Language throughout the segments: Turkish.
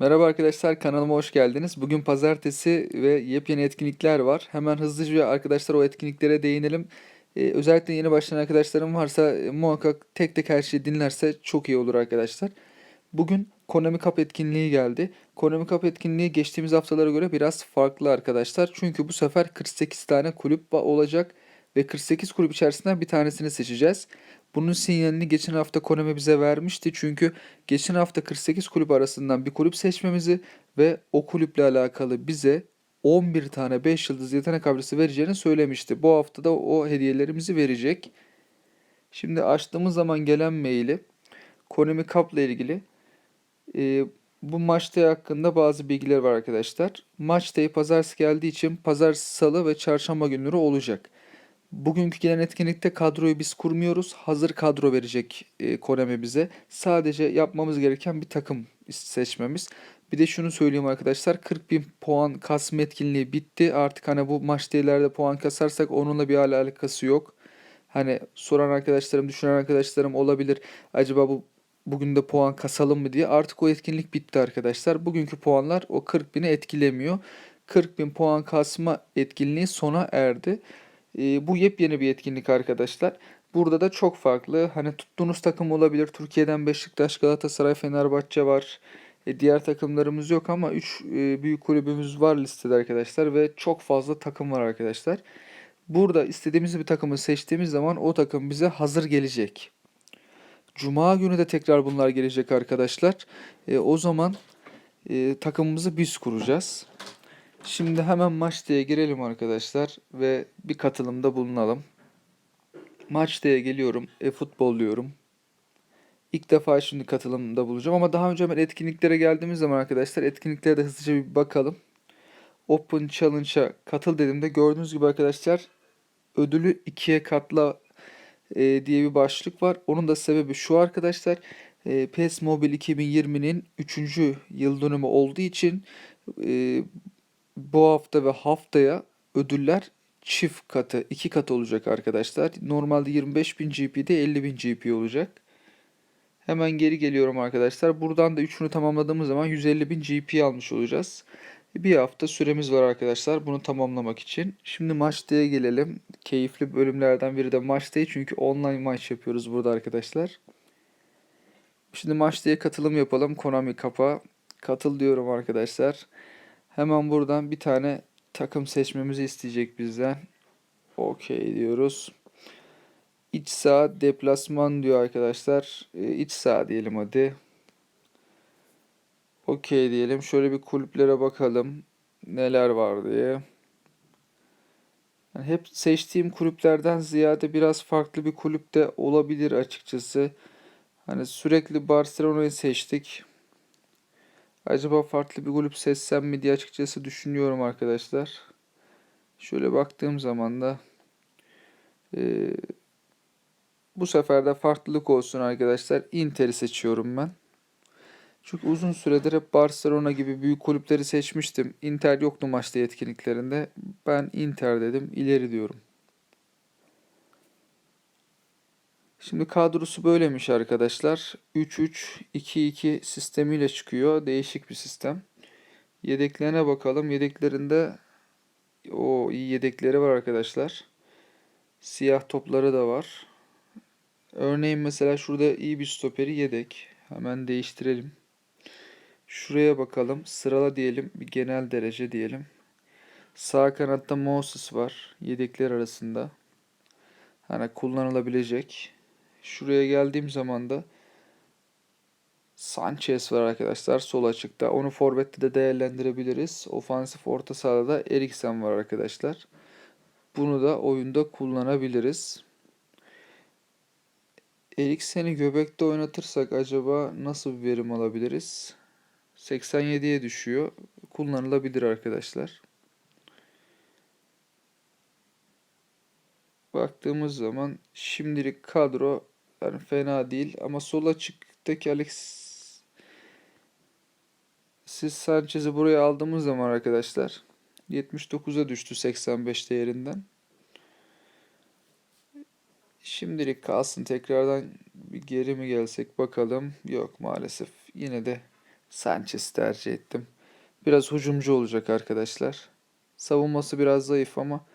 Merhaba arkadaşlar kanalıma hoş geldiniz. Bugün pazartesi ve yepyeni etkinlikler var. Hemen hızlıca arkadaşlar o etkinliklere değinelim. Ee, özellikle yeni başlayan arkadaşlarım varsa e, muhakkak tek tek her şeyi dinlerse çok iyi olur arkadaşlar. Bugün Konami Cup etkinliği geldi. Konami Cup etkinliği geçtiğimiz haftalara göre biraz farklı arkadaşlar. Çünkü bu sefer 48 tane kulüp olacak ve 48 kulüp içerisinden bir tanesini seçeceğiz. Bunun sinyalini geçen hafta Konami bize vermişti. Çünkü geçen hafta 48 kulüp arasından bir kulüp seçmemizi ve o kulüple alakalı bize 11 tane 5 yıldız yetenek abidesi vereceğini söylemişti. Bu hafta da o hediyelerimizi verecek. Şimdi açtığımız zaman gelen maili Konami Cup'la ilgili e, bu maç day hakkında bazı bilgiler var arkadaşlar. Maç day pazartesi geldiği için pazartesi, salı ve çarşamba günleri olacak. Bugünkü gelen etkinlikte kadroyu biz kurmuyoruz. Hazır kadro verecek e, Konami bize. Sadece yapmamız gereken bir takım seçmemiz. Bir de şunu söyleyeyim arkadaşlar. 40 bin puan kasma etkinliği bitti. Artık hani bu maç değerlerde puan kasarsak onunla bir alakası yok. Hani soran arkadaşlarım, düşünen arkadaşlarım olabilir. Acaba bu bugün de puan kasalım mı diye. Artık o etkinlik bitti arkadaşlar. Bugünkü puanlar o 40 bini etkilemiyor. 40 bin puan kasma etkinliği sona erdi. Ee, bu yepyeni bir etkinlik arkadaşlar. Burada da çok farklı. Hani tuttuğunuz takım olabilir. Türkiye'den Beşiktaş, Galatasaray, Fenerbahçe var. E, diğer takımlarımız yok ama 3 büyük kulübümüz var listede arkadaşlar ve çok fazla takım var arkadaşlar. Burada istediğimiz bir takımı seçtiğimiz zaman o takım bize hazır gelecek. Cuma günü de tekrar bunlar gelecek arkadaşlar. E, o zaman e, takımımızı biz kuracağız. Şimdi hemen maç diye girelim arkadaşlar ve bir katılımda bulunalım. Maç diye geliyorum. E-futbol diyorum. İlk defa şimdi katılımda bulacağım ama daha önce ben etkinliklere geldiğimiz zaman arkadaşlar etkinliklere de hızlıca bir bakalım. Open Challenge'a katıl dediğimde gördüğünüz gibi arkadaşlar ödülü ikiye katla e, diye bir başlık var. Onun da sebebi şu arkadaşlar. E, PES Mobile 2020'nin 3. yıl dönümü olduğu için e, bu hafta ve haftaya ödüller çift katı, iki katı olacak arkadaşlar. Normalde 25.000 GP'de 50.000 GP olacak. Hemen geri geliyorum arkadaşlar. Buradan da üçünü tamamladığımız zaman 150.000 GP almış olacağız. Bir hafta süremiz var arkadaşlar bunu tamamlamak için. Şimdi maç diye gelelim. Keyifli bölümlerden biri de maç diye çünkü online maç yapıyoruz burada arkadaşlar. Şimdi maç diye katılım yapalım. Konami kapa. Katıl diyorum arkadaşlar. Hemen buradan bir tane takım seçmemizi isteyecek bizden. Okey diyoruz. İç saha deplasman diyor arkadaşlar. Ee, iç saha diyelim hadi. Okey diyelim. Şöyle bir kulüplere bakalım. Neler var diye. Yani hep seçtiğim kulüplerden ziyade biraz farklı bir kulüp de olabilir açıkçası. Hani sürekli Barcelona'yı seçtik. Acaba farklı bir kulüp seçsem mi diye açıkçası düşünüyorum arkadaşlar. Şöyle baktığım zaman da e, bu sefer de farklılık olsun arkadaşlar. Inter'i seçiyorum ben. Çünkü uzun süredir hep Barcelona gibi büyük kulüpleri seçmiştim. Inter yoktu maçta etkinliklerinde. Ben Inter dedim. ileri diyorum. Şimdi kadrosu böylemiş arkadaşlar. 3-3-2-2 sistemiyle çıkıyor. Değişik bir sistem. Yedeklerine bakalım. Yedeklerinde o iyi yedekleri var arkadaşlar. Siyah topları da var. Örneğin mesela şurada iyi bir stoperi yedek. Hemen değiştirelim. Şuraya bakalım. Sırala diyelim. Bir genel derece diyelim. Sağ kanatta Moses var. Yedekler arasında. Hani kullanılabilecek. Şuraya geldiğim zaman da Sanchez var arkadaşlar sol açıkta. Onu forvette de değerlendirebiliriz. Ofansif orta sahada da Eriksen var arkadaşlar. Bunu da oyunda kullanabiliriz. Eriksen'i göbekte oynatırsak acaba nasıl bir verim alabiliriz? 87'ye düşüyor. Kullanılabilir arkadaşlar. Baktığımız zaman şimdilik kadro yani fena değil ama sol açıktaki Alex siz Sanchez'i buraya aldığımız zaman arkadaşlar 79'a düştü 85 değerinden. Şimdilik kalsın. Tekrardan bir geri mi gelsek bakalım. Yok maalesef. Yine de Sanchez tercih ettim. Biraz hücumcu olacak arkadaşlar. Savunması biraz zayıf ama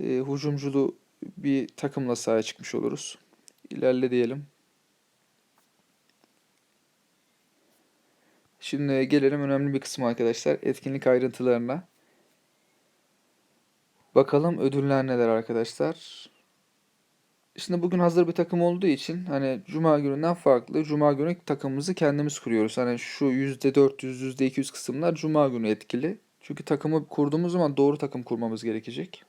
e, hücumculu bir takımla sahaya çıkmış oluruz. İlerle diyelim. Şimdi gelelim önemli bir kısmı arkadaşlar. Etkinlik ayrıntılarına. Bakalım ödüller neler arkadaşlar. Şimdi bugün hazır bir takım olduğu için hani Cuma gününden farklı. Cuma günü takımımızı kendimiz kuruyoruz. Hani şu %400, %200 kısımlar Cuma günü etkili. Çünkü takımı kurduğumuz zaman doğru takım kurmamız gerekecek.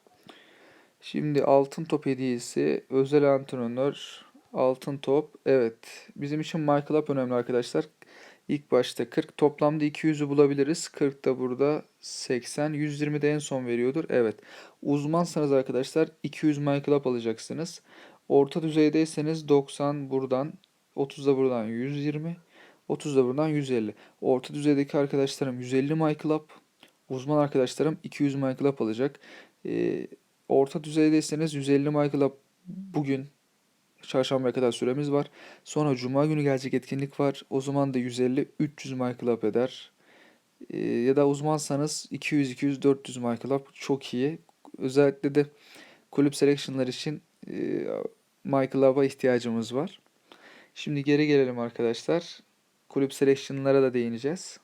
Şimdi altın top hediyesi, özel antrenör, altın top. Evet, bizim için Michael Up önemli arkadaşlar. İlk başta 40 toplamda 200'ü bulabiliriz. 40 da burada 80 120 de en son veriyordur. Evet. Uzmansanız arkadaşlar 200 Michael Up alacaksınız. Orta düzeydeyseniz 90 buradan 30 da buradan 120 30 da buradan 150. Orta düzeydeki arkadaşlarım 150 Michael Up. Uzman arkadaşlarım 200 Michael Up alacak. Ee, orta düzeydeyseniz 150 Michael Up bugün Çarşambaya kadar süremiz var. Sonra Cuma günü gelecek etkinlik var. O zaman da 150-300 Michael Up eder. Ee, ya da uzmansanız 200-200-400 Michael Up çok iyi. Özellikle de kulüp selection'lar için e, Michael Up'a ihtiyacımız var. Şimdi geri gelelim arkadaşlar. Kulüp selection'lara da değineceğiz.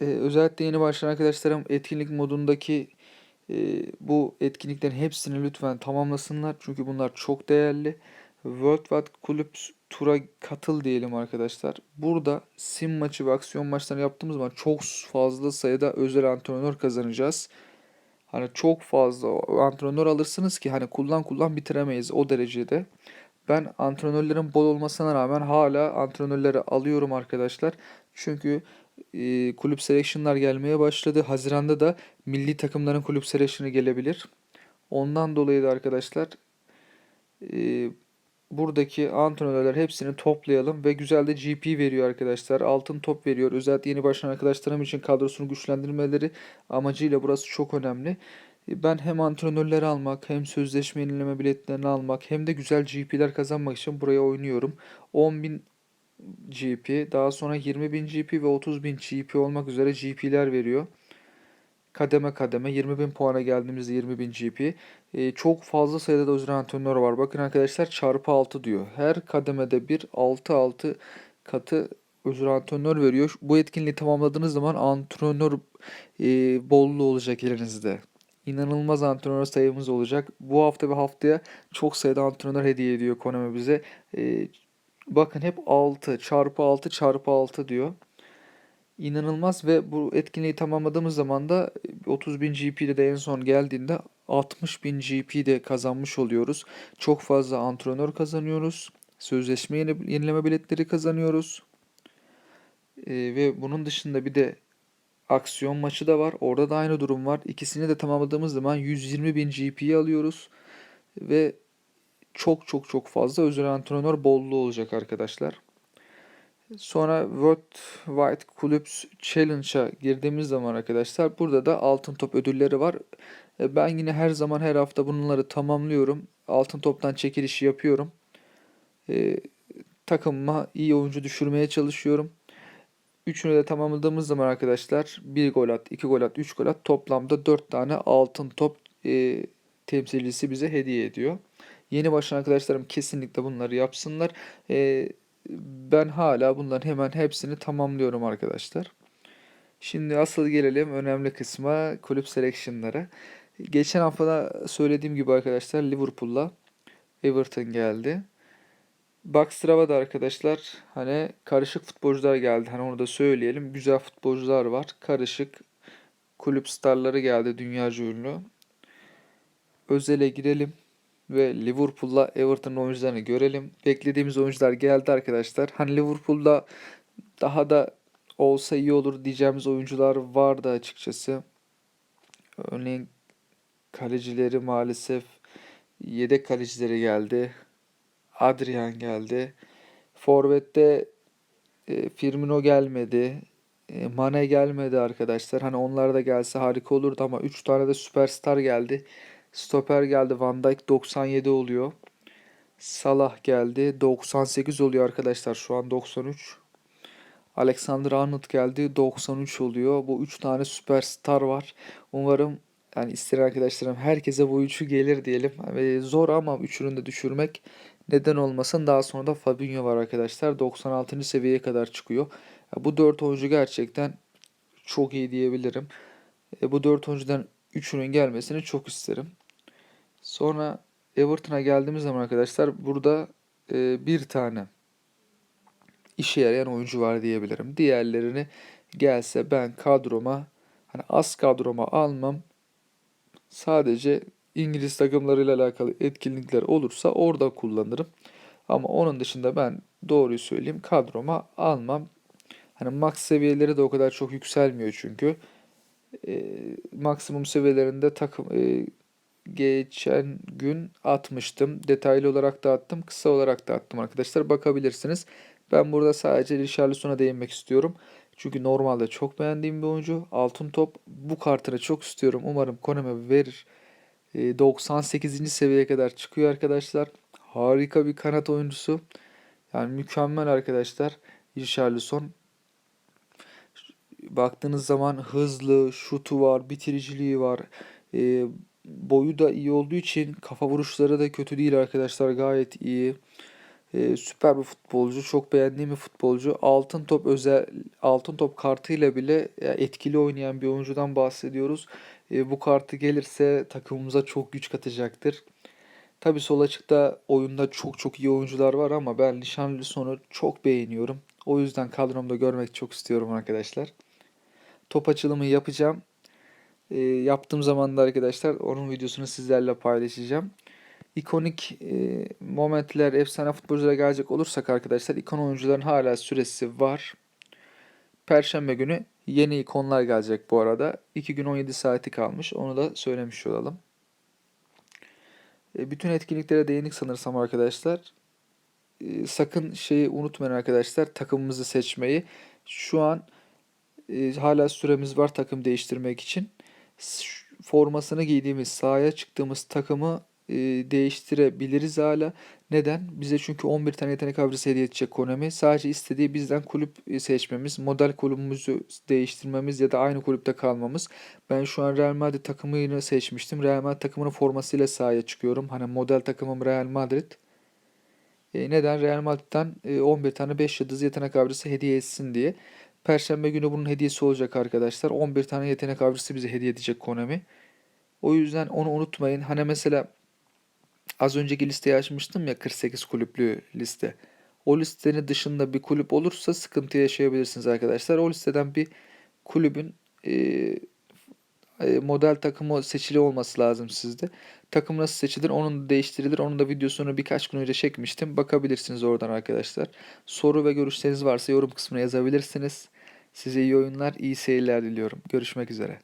Ee, özellikle yeni başlayan arkadaşlarım etkinlik modundaki e, bu etkinliklerin hepsini lütfen tamamlasınlar. Çünkü bunlar çok değerli. World Wide Kulüp tura katıl diyelim arkadaşlar. Burada sim maçı ve aksiyon maçlarını yaptığımız zaman çok fazla sayıda özel antrenör kazanacağız. Hani çok fazla antrenör alırsınız ki hani kullan kullan bitiremeyiz o derecede. Ben antrenörlerin bol olmasına rağmen hala antrenörleri alıyorum arkadaşlar. Çünkü e, kulüp selection'lar gelmeye başladı. Haziranda da milli takımların kulüp selection'ı gelebilir. Ondan dolayı da arkadaşlar e, buradaki antrenörler hepsini toplayalım ve güzel de GP veriyor arkadaşlar. Altın top veriyor. Özellikle yeni başlayan arkadaşlarım için kadrosunu güçlendirmeleri amacıyla burası çok önemli. E, ben hem antrenörleri almak hem sözleşme yenileme biletlerini almak hem de güzel GP'ler kazanmak için buraya oynuyorum. 10.000 GP, daha sonra 20.000 GP ve 30.000 GP olmak üzere GP'ler veriyor. Kademe kademe 20.000 puana geldiğimizde 20.000 GP. Ee, çok fazla sayıda da özel antrenör var. Bakın arkadaşlar çarpı 6 diyor. Her kademede bir 6-6 katı özel antrenör veriyor. Bu etkinliği tamamladığınız zaman antrenör e, bolluğu olacak elinizde. İnanılmaz antrenör sayımız olacak. Bu hafta ve haftaya çok sayıda antrenör hediye ediyor Konami bize. E, Bakın hep 6 çarpı 6 çarpı 6 diyor. İnanılmaz ve bu etkinliği tamamladığımız zaman da 30.000 GP'de de en son geldiğinde 60.000 GP de kazanmış oluyoruz. Çok fazla antrenör kazanıyoruz. Sözleşme yenileme biletleri kazanıyoruz. Ee, ve bunun dışında bir de aksiyon maçı da var. Orada da aynı durum var. İkisini de tamamladığımız zaman 120.000 GP'yi alıyoruz. Ve çok çok çok fazla özel antrenör bolluğu olacak arkadaşlar. Sonra World Wide Clubs Challenge'a girdiğimiz zaman arkadaşlar burada da altın top ödülleri var. E, ben yine her zaman her hafta bunları tamamlıyorum. Altın toptan çekilişi yapıyorum. E, takımıma iyi oyuncu düşürmeye çalışıyorum. Üçünü de tamamladığımız zaman arkadaşlar 1 gol at, 2 gol at, 3 gol at toplamda 4 tane altın top e, temsilcisi bize hediye ediyor. Yeni başlayan arkadaşlarım kesinlikle bunları yapsınlar. Ee, ben hala bunların hemen hepsini tamamlıyorum arkadaşlar. Şimdi asıl gelelim önemli kısma kulüp selection'lara. Geçen hafta söylediğim gibi arkadaşlar Liverpool'la Everton geldi. Boxstrava'da arkadaşlar hani karışık futbolcular geldi. Hani onu da söyleyelim. Güzel futbolcular var. Karışık kulüp starları geldi dünyaca ünlü. Özele girelim ve Liverpool'la Everton oyuncularını görelim. Beklediğimiz oyuncular geldi arkadaşlar. Hani Liverpool'da daha da olsa iyi olur diyeceğimiz oyuncular vardı açıkçası. Örneğin kalecileri maalesef yedek kalecileri geldi. Adrian geldi. Forvet'te e, Firmino gelmedi. E, Mane gelmedi arkadaşlar. Hani onlar da gelse harika olurdu ama 3 tane de süperstar geldi. Stoper geldi. Van Dijk 97 oluyor. Salah geldi. 98 oluyor arkadaşlar. Şu an 93. Alexander Arnold geldi. 93 oluyor. Bu 3 tane süperstar var. Umarım yani isteyen arkadaşlarım herkese bu üçü gelir diyelim. Zor ama üçünü de düşürmek neden olmasın. Daha sonra da Fabinho var arkadaşlar. 96. seviyeye kadar çıkıyor. Bu 4 oyuncu gerçekten çok iyi diyebilirim. E, bu 4 oyuncudan 3'ünün gelmesini çok isterim. Sonra Everton'a geldiğimiz zaman arkadaşlar burada e, bir tane işe yarayan oyuncu var diyebilirim. Diğerlerini gelse ben kadroma hani az kadroma almam. Sadece İngiliz takımlarıyla alakalı etkinlikler olursa orada kullanırım. Ama onun dışında ben doğruyu söyleyeyim kadroma almam. Hani max seviyeleri de o kadar çok yükselmiyor çünkü. E, maksimum seviyelerinde takım e, geçen gün atmıştım. Detaylı olarak da attım, kısa olarak da attım arkadaşlar. Bakabilirsiniz. Ben burada sadece Richarlison'a değinmek istiyorum. Çünkü normalde çok beğendiğim bir oyuncu. Altın top bu kartını çok istiyorum. Umarım Konami verir. E, 98. seviyeye kadar çıkıyor arkadaşlar. Harika bir kanat oyuncusu. Yani mükemmel arkadaşlar. Richarlison baktığınız zaman hızlı, şutu var, bitiriciliği var. E, boyu da iyi olduğu için kafa vuruşları da kötü değil arkadaşlar. Gayet iyi. E, süper bir futbolcu. Çok beğendiğim bir futbolcu. Altın top özel altın top kartıyla bile etkili oynayan bir oyuncudan bahsediyoruz. E, bu kartı gelirse takımımıza çok güç katacaktır. Tabii sol açıkta oyunda çok çok iyi oyuncular var ama ben Lisandro'yu çok beğeniyorum. O yüzden kadromda görmek çok istiyorum arkadaşlar. Top açılımı yapacağım. E, yaptığım zaman da arkadaşlar onun videosunu sizlerle paylaşacağım. İkonik e, momentler, efsane futbolculara gelecek olursak arkadaşlar ikon oyuncuların hala süresi var. Perşembe günü yeni ikonlar gelecek bu arada. 2 gün 17 saati kalmış. Onu da söylemiş olalım. E, bütün etkinliklere değindik sanırsam arkadaşlar. E, sakın şeyi unutmayın arkadaşlar. Takımımızı seçmeyi. Şu an e, hala süremiz var takım değiştirmek için. Formasını giydiğimiz, sahaya çıktığımız takımı e, değiştirebiliriz hala. Neden? Bize çünkü 11 tane yetenek avcısı hediye edecek Konami. Sadece istediği bizden kulüp e, seçmemiz, model kulübümüzü değiştirmemiz ya da aynı kulüpte kalmamız. Ben şu an Real Madrid takımını seçmiştim. Real Madrid takımının formasıyla sahaya çıkıyorum. Hani model takımım Real Madrid. E, neden? Real Madrid'den e, 11 tane 5 yıldız yetenek avcısı hediye etsin diye. Perşembe günü bunun hediyesi olacak arkadaşlar. 11 tane yetenek avcısı bize hediye edecek Konami. O yüzden onu unutmayın. Hani mesela az önceki listeyi açmıştım ya 48 kulüplü liste. O listenin dışında bir kulüp olursa sıkıntı yaşayabilirsiniz arkadaşlar. O listeden bir kulübün e, e, model takımı seçili olması lazım sizde. Takım nasıl seçilir onun da değiştirilir. Onun da videosunu birkaç gün önce çekmiştim. Bakabilirsiniz oradan arkadaşlar. Soru ve görüşleriniz varsa yorum kısmına yazabilirsiniz. Size iyi oyunlar, iyi seyirler diliyorum. Görüşmek üzere.